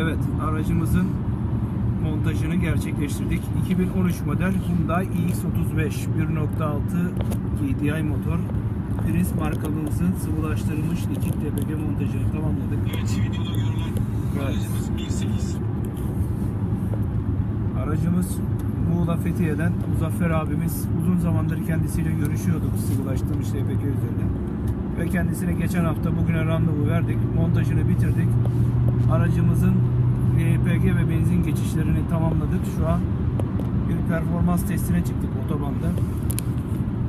Evet, aracımızın montajını gerçekleştirdik. 2013 model Hyundai iX35 1.6 TDI motor. Prince markamızın sıvılaştırılmış likit DPG montajını tamamladık. Evet, videoda görülen aracımız 1.8. Aracımız Muğla Fethiye'den Muzaffer abimiz uzun zamandır kendisiyle görüşüyorduk sıvılaştırmış LPG üzerine. Ve kendisine geçen hafta bugüne randevu verdik. Montajını bitirdik. Aracımızın LPG ve benzin geçişlerini tamamladık. Şu an bir performans testine çıktık otobanda.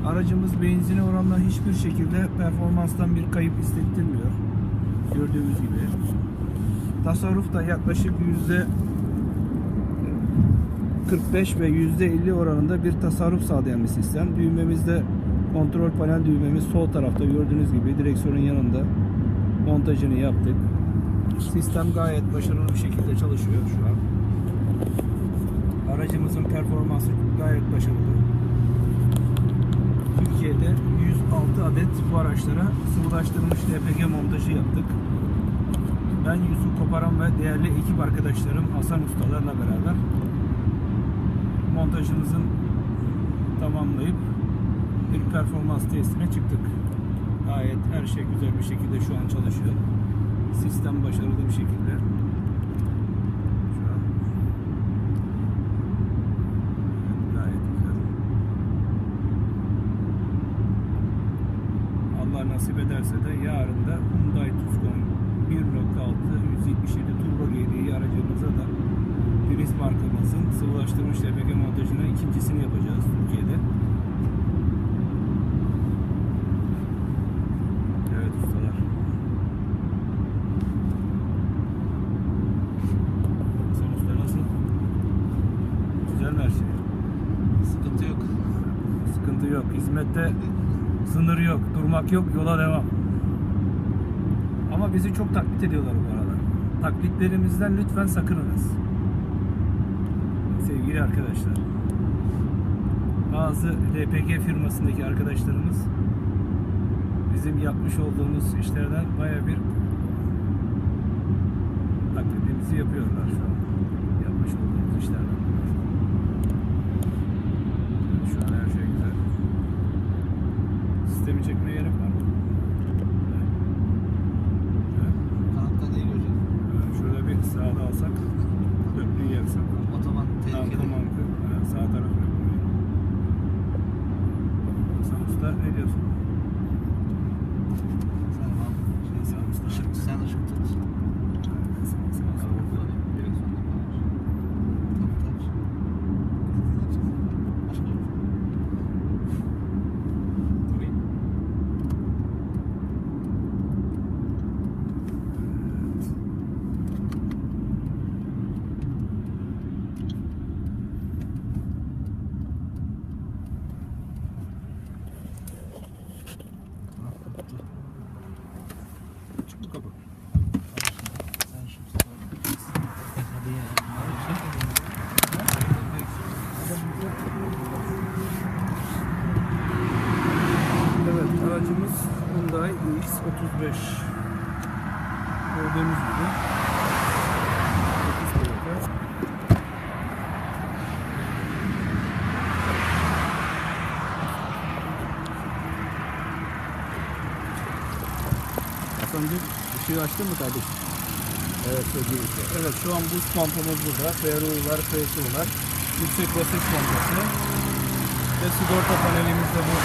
Aracımız benzine oranla hiçbir şekilde performanstan bir kayıp hissettirmiyor. Gördüğümüz gibi. Tasarruf da yaklaşık yüzde 45 ve %50 oranında bir tasarruf sağlayan bir sistem. Düğmemizde kontrol panel düğmemiz sol tarafta gördüğünüz gibi direksiyonun yanında montajını yaptık. Sistem gayet başarılı bir şekilde çalışıyor şu an. Aracımızın performansı gayet başarılı. Türkiye'de 106 adet bu araçlara sıvılaştırılmış LPG montajı yaptık. Ben Yusuf Koparan ve değerli ekip arkadaşlarım Hasan Ustalarla beraber montajımızın tamamlayıp bir performans testine çıktık. Gayet her şey güzel bir şekilde şu an çalışıyor. Sistem başarılı bir şekilde. Gayet. Allah nasip ederse de yarın da Hyundai Tucson 1.6 177 Turbo GDI aracımıza da Prius markamızın sıvılaştırmış LPG montajına ikincisini yapacağız Türkiye'de. Evet ustalar. Sen usta nasıl? Güzel mi her şey? Sıkıntı yok. Sıkıntı yok. Hizmette sınır yok. Durmak yok. Yola devam. Ama bizi çok taklit ediyorlar bu arada. Taklitlerimizden lütfen sakınınız. Sevgili arkadaşlar. Bazı LPG firmasındaki arkadaşlarımız bizim yapmış olduğumuz işlerden baya bir taklidimizi yapıyorlar şu an. Yapmış olduğumuz işlerden. Çıktı kapı. Evet aracımız Hyundai iX35 gördüğünüz gibi Hasan'cığım ışığı açtın mı kardeşim? Evet sevgili izleyiciler. Evet şu an buz pompamız burada. FSU var. Yüksek basınç pompası. Ve sigorta panelimiz de bu.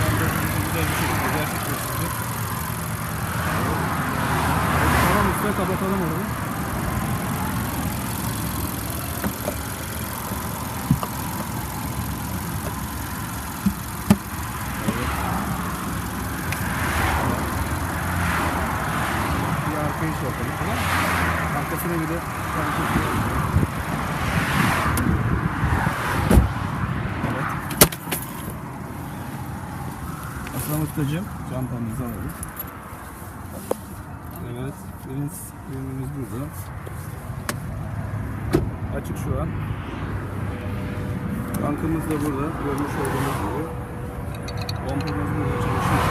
Montajımızı güzel bir şekilde gerçekleştirdik. Tamam usta kapatalım orayı. Bir arkayı şey yapalım tamam mı? De arkasına Evet. Aslan Ustacığım çantamızı alalım. Evet. Deniz ürünümüz burada. Açık şu an. Bankımız da burada. Görmüş olduğunuz gibi. Pompamız burada çalışıyor.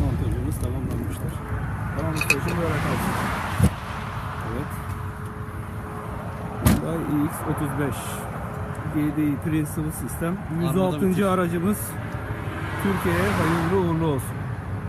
Montajımız tamamlanmıştır. olarak alsın. Evet. Hyundai iX35 GDI Principal sistem. 106. müthiş. aracımız Türkiye'ye hayırlı uğurlu olsun.